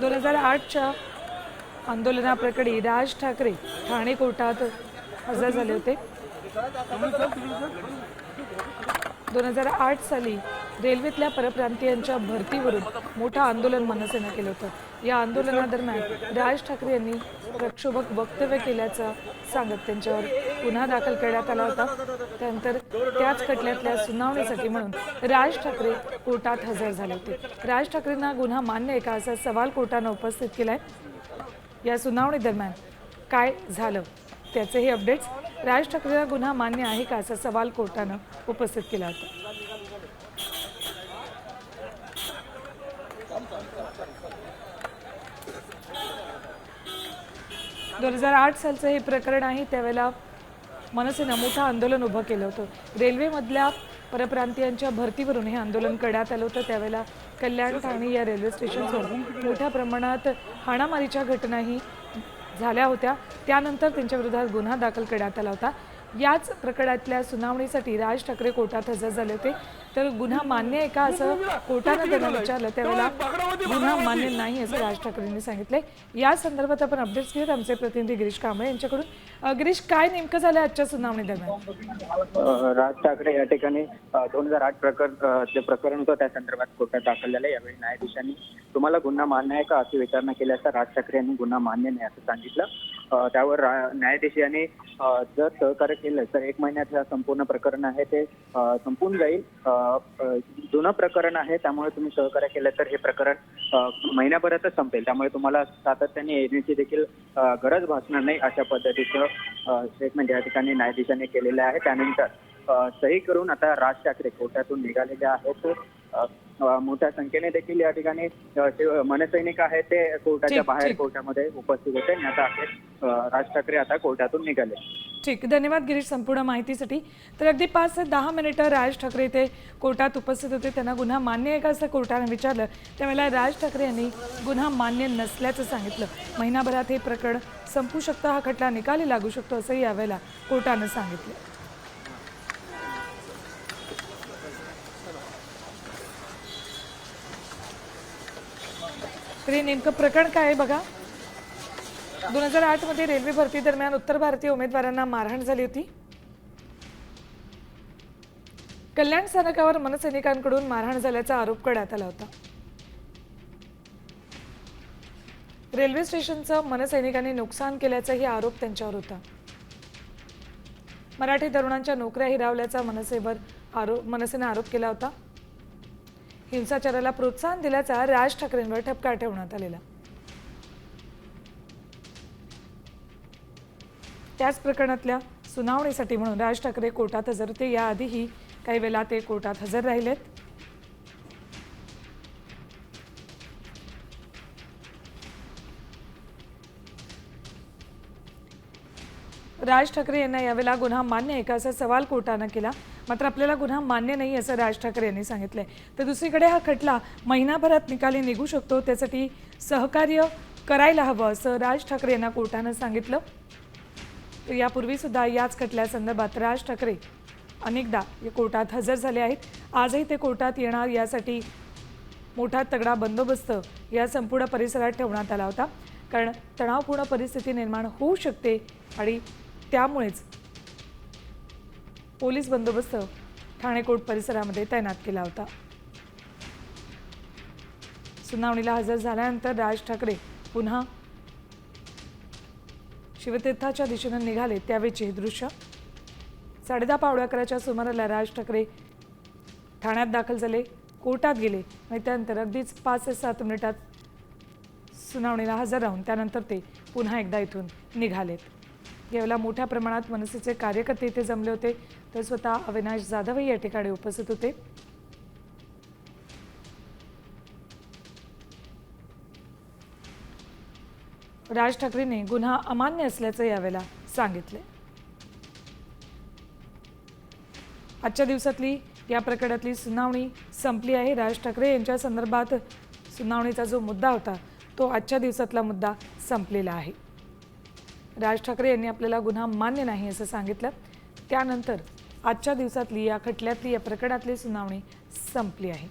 दोन हजार आठच्या आंदोलनाप्रकरणी राज ठाकरे ठाणे कोर्टात हजर झाले होते. दोन हजार आठ साली रेल्वेतल्या परप्रांतीयांच्या भरतीवरून मोठं आंदोलन मनसेनं केलं होतं. या आंदोलनादरम्यान राज ठाकरे यांनी प्रक्षोभक वक्तव्य केल्याचं सांगत त्यांच्यावर गुन्हा दाखल करण्यात आला होता. त्यानंतर त्याच खटल्यातल्या सुनावणीसाठी म्हणून राज ठाकरे कोर्टात हजर झाले होते. राज ठाकरेंना गुन्हा मान्य आहे का असा सवाल कोर्टानं उपस्थित केलाय? या सुनावणी दरम्यान काय झालं? त्याचे हे अपडेट्स. राज ठाकरेला गुन्हा मान्य आहे का असा सवाल कोर्टानं उपस्थित केला होता. दोन हजार आठ सालचं हे प्रकरण आहे त्यावेळेला मनसेनं मोठं आंदोलन उभं केलं होतं. रेल्वेमधल्या परप्रांतीयांच्या भरतीवरून हे आंदोलन करण्यात आलं होतं. त्यावेळेला कल्याण ठाणे या रेल्वे स्टेशनवर मोठ्या प्रमाणात हाणामारीच्या घटनाही झाल्या होत्या. त्यानंतर त्यांच्या विरोधात गुन्हा दाखल करण्यात आला होता. याच प्रकरणातल्या सुनावणीसाठी राज ठाकरे कोर्टात हजर झाले होते. तर गुन्हा मान्य आहे का असं कोर्टानं त्यांना विचारलं? त्यावेळेला गुन्हा मान्य नाही असं राज ठाकरेंनी सांगितलंय. या संदर्भात आपण अपडेट्स घेत आमचे प्रतिनिधी गिरीश कांबळे यांच्याकडून. गिरीश काय नेमकं झालं आजच्या सुनावणी दरम्यान? राज ठाकरे या ठिकाणी दोन हजार आठ प्रकरण जे प्रकरण होतं त्या संदर्भात कोर्टात दाखल झालं. यावेळी न्यायाधीशांनी तुम्हाला गुन्हा मान्य आहे का? अशी विचारणा केली असता राज ठाकरे यांनी गुन्हा मान्य नाही असं सांगितलं. त्यावर न्यायाधीशाने जर सहकार्य केलं तर एक महिन्यात संपूर्ण प्रकरण आहे ते संपून जाईल. जुनं प्रकरण आहे त्यामुळे तुम्ही सहकार्य केलं तर हे प्रकरण महिन्याभरातच संपेल. त्यामुळे तुम्हाला सातत्याने येण्याची देखील गरज भासणार नाही अशा पद्धतीचं स्टेटमेंट या ठिकाणी न्यायाधीशाने केलेलं आहे. त्यानंतर सही करून आता राज ठाकरे कोर्टातून निघालेले आहेत. मोठ्या संख्येने देखील या ठिकाणी मनसैनिक आहेत ते कोर्टाच्या बाहेर. कोर्टामध्ये उपस्थित होते. आणि आता आहेत अ, राज ठाकरे आता कोर्टातून निघाले. ठीक. धन्यवाद गिरीश संपूर्ण माहितीसाठी. तर अगदी पाच ते दहा मिनिटं राज ठाकरे ते कोर्टात उपस्थित होते. त्यांना गुन्हा मान्य आहे का असं कोर्टाने विचारलं. त्यावेळेला राज ठाकरे यांनी गुन्हा मान्य नसल्याचं सांगितलं. महिनाभरात हे प्रकरण संपू शकतं हा खटला निकाली लागू शकतो असंही यावेळेला कोर्टानं सांगितलं. तरी नेमकं प्रकरण काय आहे बघा? दोन हजार आठमध्ये रेल्वे भरती दरम्यान उत्तर भारतीय उमेदवारांना मारहाण झाली होती. कल्याण स्थानकावर मनसैनिकांकडून मारहाण झाल्याचा आरोप करण्यात आला होता. रेल्वे स्टेशनचं मनसैनिकांनी नुकसान केल्याचाही आरोप त्यांच्यावर होता. मराठी तरुणांच्या नोकऱ्या हिरावल्याचा मनसेवर आरोप मनसेने आरोप केला होता. हिंसाचाराला प्रोत्साहन दिल्याचा राज ठाकरेंवर ठपका ठेवण्यात आलेला. त्याच प्रकरणातल्या सुनावणीसाठी म्हणून राज ठाकरे कोर्टात हजर होते याआधीही काही वेळा ते कोर्टात हजर राहिलेत. राज ठाकरे यांना यावेळेला गुन्हा मान्य आहे का असा सवाल कोर्टानं केला. मात्र आपल्याला गुन्हा मान्य नाही असं राज ठाकरे यांनी सांगितलं आहे तर दुसरीकडे हा खटला महिनाभरात निकाली निघू शकतो त्यासाठी सहकार्य करायला हवं असं राज ठाकरे यांना कोर्टानं सांगितलं. तर यापूर्वी सुद्धा याच खटल्यासंदर्भात राज ठाकरे अनेकदा या कोर्टात हजर झाले आहेत. आजही ते कोर्टात येणार यासाठी मोठा तगडा बंदोबस्त या संपूर्ण परिसरात ठेवण्यात आला होता. कारण तणावपूर्ण परिस्थिती निर्माण होऊ शकते आणि त्यामुळेच पोलीस बंदोबस्त ठाणे कोर्ट परिसरामध्ये तैनात केला होता. सुनावणीला हजर झाल्यानंतर राज ठाकरे पुन्हा शिवतीर्थाच्या दिशेनं निघाले. त्यावेळीचे हे दृश्य साडेदहा पावड्या अकराच्या सुमाराला राज ठाकरे ठाण्यात दाखल झाले कोर्टात गेले आणि त्यानंतर अगदीच पाच ते सात मिनिटात सुनावणीला हजर राहून त्यानंतर ते पुन्हा एकदा इथून निघालेत. यावेळेला मोठ्या प्रमाणात मनसेचे कार्यकर्ते इथे जमले होते. तर स्वतः अविनाश जाधवही या ठिकाणी उपस्थित होते. राज ठाकरेंनी गुन्हा अमान्य असल्याचं यावेळेला सांगितले. आजच्या दिवसातली या प्रकरणातली सुनावणी संपली आहे. राज ठाकरे यांच्या संदर्भात सुनावणीचा जो मुद्दा होता तो आजच्या दिवसातला मुद्दा संपलेला आहे. राज ठाकरे यांनी आपल्याला गुन्हा मान्य नाही असं सांगितलं. त्यानंतर आजच्या दिवसातली या खटल्यातली या प्रकरणातली सुनावणी संपली आहे.